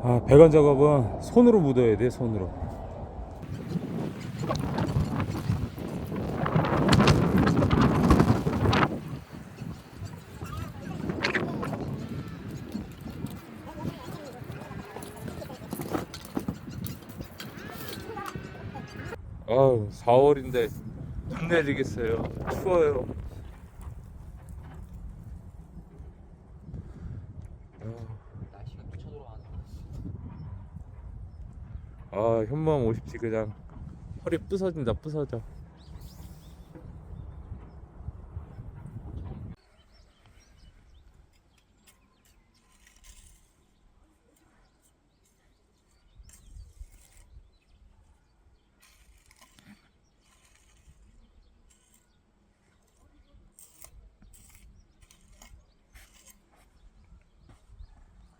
아, 배관 작업은 손으로 묻어야 돼, 손으로. 아우, 4월인데 눈 내리겠어요. 추워요. 아, 현무암 50지 그냥 허리 부서진다, 부서져.